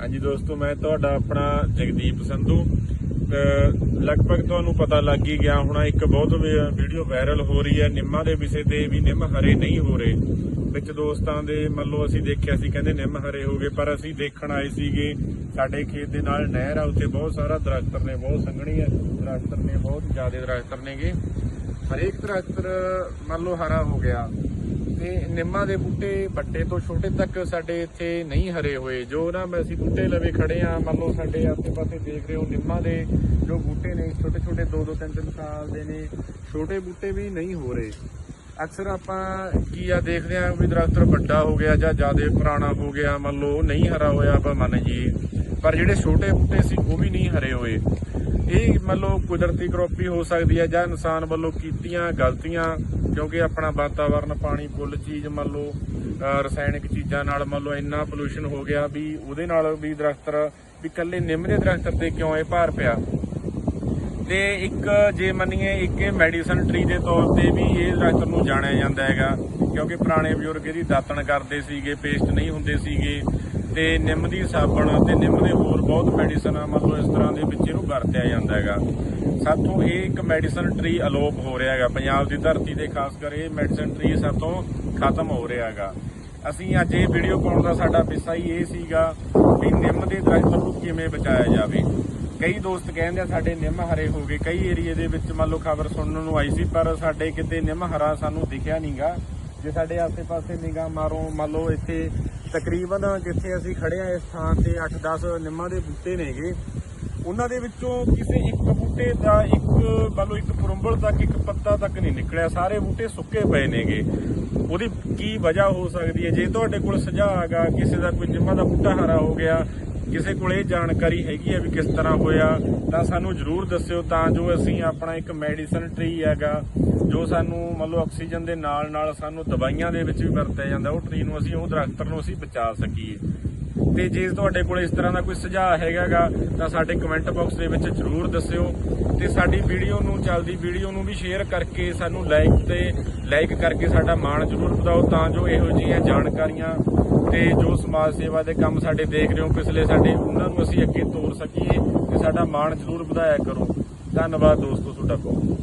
ਹਾਂਜੀ ਦੋਸਤੋ, ਮੈਂ ਤੁਹਾਡਾ ਆਪਣਾ ਜਗਦੀਪ ਸੰਧੂ। ਲਗਭਗ ਤੁਹਾਨੂੰ ਪਤਾ ਲੱਗ ਹੀ ਗਿਆ ਹੋਣਾ, ਇੱਕ ਬਹੁਤ ਵੀਡੀਓ ਵਾਇਰਲ ਹੋ ਰਹੀ ਹੈ ਨਿੰਮਾਂ ਦੇ ਵਿਸ਼ੇ ਤੇ ਵੀ ਨਿੰਮ ਹਰੇ ਨਹੀਂ ਹੋ ਰਹੇ। ਵਿੱਚ ਦੋਸਤਾਂ ਦੇ ਮੰਨ ਲਓ ਅਸੀਂ ਦੇਖਿਆ ਸੀ, ਕਹਿੰਦੇ ਨਿੰਮ ਹਰੇ ਹੋ ਗਏ, ਪਰ ਅਸੀਂ ਦੇਖਣ ਆਏ ਸੀਗੇ, ਸਾਡੇ ਖੇਤ ਦੇ ਨਾਲ ਨਹਿਰ ਆ, ਉੱਥੇ ਬਹੁਤ ਸਾਰਾ ਦਰਖਤ ਨੇ, ਬਹੁਤ ਸੰਘਣੀ ਹੈ, ਦਰਖਤ ਨੇ, ਬਹੁਤ ਜ਼ਿਆਦਾ ਦਰਖਤ ਨੇਗੇ। ਹਰੇਕ ਦਰਖਤ ਮੰਨ ਲਓ ਹਰਾ ਹੋ ਗਿਆ। ਤੇ ਨਿੰਮਾਂ ਦੇ ਬੂਟੇ ਵੱਡੇ ਤੋਂ ਛੋਟੇ ਤੱਕ ਸਾਡੇ ਇੱਥੇ ਨਹੀਂ ਹਰੇ ਹੋਏ। ਜੋ ਨਾ ਮੈਂ ਅਸੀਂ ਬੂਟੇ ਲਵੇ ਖੜੇ ਆ ਮੰਨ ਲਓ ਸਾਡੇ ਆਸੇ-ਪਾਸੇ ਦੇਖ ਰਹੇ ਹੋ ਨਿੰਮਾਂ ਦੇ ਜੋ ਬੂਟੇ ਨੇ ਛੋਟੇ ਛੋਟੇ 2-2 3-3 ਸਾਲ ਦੇ ਨੇ, ਛੋਟੇ ਬੂਟੇ ਵੀ ਨਹੀਂ ਹੋ ਰਹੇ। ਅਕਸਰ ਆਪਾਂ ਕੀ ਆ, ਦੇਖਦੇ ਆ ਵੀ ਦਰਖਤ ਵੱਡਾ ਹੋ ਗਿਆ ਜਾਂ ਜ਼ਿਆਦਾ ਪੁਰਾਣਾ ਹੋ ਗਿਆ, ਮੰਨ ਲਓ ਨਹੀਂ ਹਰਾ ਹੋਇਆ ਆਪਾਂ ਮੰਨ ਜੀ ਪਰ ਜਿਹੜੇ ਛੋਟੇ ਬੂਟੇ ਸੀ ਉਹ ਵੀ ਨਹੀਂ ਹਰੇ ਹੋਏ। ਇਹ ਮੰਨ ਲਓ ਕੁਦਰਤੀ ਕਰੋਪੀ ਹੋ ਸਕਦੀ ਹੈ ਜਾਂ ਇਨਸਾਨ ਵੱਲੋਂ ਕੀਤੀਆਂ ਗਲਤੀਆਂ, ਕਿਉਂਕਿ ਆਪਣਾ ਵਾਤਾਵਰਨ, ਪਾਣੀ ਕੁੱਲ ਚੀਜ਼ ਮੰਨ ਲਓ ਰਸਾਇਣਿਕ ਚੀਜ਼ਾਂ ਨਾਲ ਮੰਨ ਲਓ ਇੰਨਾ ਪੋਲੂਸ਼ਨ ਹੋ ਗਿਆ ਵੀ ਉਹਦੇ ਨਾਲ ਵੀ ਦਰਖਤ, ਵੀ ਇਕੱਲੇ ਨਿੰਮ ਦੇ ਦਰਖਤ ਤੇ ਕਿਉਂ ਇਹ ਭਾਰ ਪਿਆ? ਤੇ ਇੱਕ ਜੇ ਮੰਨੀਏ ਇੱਕ ਇਹ ਮੈਡੀਸਨ ਟਰੀ ਦੇ ਤੌਰ ਤੇ ਵੀ ਇਹ ਦਰਖਤ ਨੂੰ ਜਾਣਿਆ ਜਾਂਦਾ ਹੈਗਾ, ਕਿਉਂਕਿ ਪੁਰਾਣੇ ਬਜ਼ੁਰਗ ਇਹਦੀ ਦਾਤਣ ਕਰਦੇ ਸੀਗੇ ਪੇਸਟ ਨਹੀਂ ਹੁੰਦੇ ਸੀਗੇ ਤੇ ਨਿੰਮ ਦੀ ਸਾਬਣ ਤੇ ਨਿੰਮ ਦੇ ਹੋਰ ਬਹੁਤ ਮੈਡੀਸਨ ਆ, ਮਤਲਬ ਇਸ ਤਰ੍ਹਾਂ ਦੇ ਵਿੱਚ ਇਹਨੂੰ ਵਰਤਿਆ ਜਾਂਦਾ ਹੈਗਾ। ਸਾਥੋਂ ਇਹ ਇੱਕ ਮੈਡੀਸਨ ਟਰੀ ਅਲੋਪ ਹੋ ਰਿਹਾ ਹੈਗਾ। ਪੰਜਾਬ ਦੀ ਧਰਤੀ ਤੇ ਖਾਸ ਕਰ ਇਹ ਮੈਡੀਸਨ ਟਰੀ ਸਾਥੋਂ ਖਤਮ ਹੋ ਰਿਹਾ ਹੈਗਾ। ਅਸੀਂ ਅੱਜ ਇਹ ਵੀਡੀਓ ਪਾਉਣ ਦਾ ਸਾਡਾ ਵਿਸ਼ਾ ਹੀ ਇਹ ਸੀਗਾ ਵੀ ਨਿੰਮ ਦੇ ਦਰਖਤ ਨੂੰ ਕਿਵੇਂ ਬਚਾਇਆ ਜਾਵੇ। ਕਈ ਦੋਸਤ ਕਹਿੰਦੇ ਆ, ਸਾਡੇ ਨਿੰਮ ਹਰੇ ਹੋ ਗਏ। ਕਈ ਏਰੀਏ ਦੇ ਵਿੱਚ ਮੰਨ ਲਓ ਖਬਰ ਸੁਣਨ ਨੂੰ ਆਈ ਸੀ, ਪਰ ਸਾਡੇ ਕਿਤੇ ਨਿੰਮ ਹਰਾ ਸਾਨੂੰ ਦਿਖਿਆ ਨਹੀਂਗਾ ਜੇ ਸਾਡੇ ਆਸੇ-ਪਾਸੇ ਨਿਗਾਹ ਮਾਰੋ, ਮੰਨ ਲਓ ਇੱਥੇ ਤਕਰੀਬਨ ਜਿੱਥੇ ਅਸੀਂ ਖੜੇ ਆ ਇਸ ਥਾਂ ਤੇ 8-10 ਨਿੰਮਾਂ ਦੇ ਬੂਟੇ ਨੇਗੇ। ਉਹਨਾਂ ਦੇ ਵਿੱਚੋਂ ਕਿਸੇ ਇੱਕ ਬੂਟੇ ਦਾ ਇੱਕ, ਮੰਨ ਇੱਕ ਪੁਰੰਬਲ ਤੱਕ, ਇੱਕ ਪੱਤਾ ਤੱਕ ਨਹੀਂ ਨਿਕਲਿਆ। ਸਾਰੇ ਬੂਟੇ ਸੁੱਕੇ ਪਏ ਨੇਗੇ। ਉਹਦੀ ਕੀ ਵਜ੍ਹਾ ਹੋ ਸਕਦੀ ਹੈ? ਜੇ ਤੁਹਾਡੇ ਕੋਲ ਸੁਝਾਅ ਹੈਗਾ, ਕਿਸੇ ਦਾ ਕੋਈ ਨਿੰਮਾਂ ਦਾ ਬੂਟਾ ਹਰਾ ਹੋ ਗਿਆ ਕਿਸੇ ਕੋਲ ਇਹ ਜਾਣਕਾਰੀ ਹੈਗੀ ਹੈ ਵੀ ਕਿਸ ਤਰ੍ਹਾਂ ਹੋਇਆ, ਤਾਂ ਸਾਨੂੰ ਜਰੂਰ ਦੱਸਿਓ, ਤਾਂ ਜੋ ਅਸੀਂ ਆਪਣਾ ਇੱਕ ਮੈਡੀਸਨ ਟਰੀ ਹੈਗਾ, ਜੋ ਸਾਨੂੰ ਮਤਲਬ ਆਕਸੀਜਨ ਦੇ ਨਾਲ ਨਾਲ ਸਾਨੂੰ ਦਵਾਈਆਂ ਦੇ ਵਿੱਚ ਵੀ ਵਰਤਿਆ ਜਾਂਦਾ, ਉਹ ਟਰੀ ਨੂੰ ਅਸੀਂ, ਉਹ ਦਰਖਤ ਨੂੰ ਅਸੀਂ ਬਚਾ ਸਕੀਏ। ਤੇ ਜੇ ਤੁਹਾਡੇ ਕੋਲ ਇਸ ਤਰ੍ਹਾਂ ਦਾ ਕੋਈ ਸੁਝਾਅ ਹੈਗਾਗਾ, ਤਾਂ ਸਾਡੇ ਕਮੈਂਟ ਬਾਕਸ ਦੇ ਵਿੱਚ ਜਰੂਰ ਦੱਸਿਓ। ਤੇ ਸਾਡੀ ਵੀਡੀਓ ਨੂੰ, ਚੱਲਦੀ ਵੀਡੀਓ ਨੂੰ ਵੀ ਸ਼ੇਅਰ ਕਰਕੇ ਸਾਨੂੰ ਲਾਈਕ ਤੇ ਲਾਈਕ ਕਰਕੇ ਸਾਡਾ ਮਾਣ ਜਰੂਰ ਵਧਾਓ, ਤਾਂ ਜੋ ਇਹੋ ਜਿਹੀਆਂ ਜਾਣਕਾਰੀਆਂ ਤੇ ਜੋ ਸਮਾਜ ਸੇਵਾ ਦੇ ਕੰਮ ਸਾਡੇ ਦੇਖ ਰਹੇ ਹੋ ਪਿਛਲੇ ਸਾਡੇ ਉਹਨਾਂ ਨੂੰ ਅਸੀਂ ਅੱਗੇ ਤੋਰ ਸਕੀਏ ਤੇ ਸਾਡਾ ਮਾਣ ਜਰੂਰ ਵਧਾਇਆ ਕਰੋ। ਧੰਨਵਾਦ ਦੋਸਤੋ ਤੁਹਾਡਾ ਬਹੁਤ।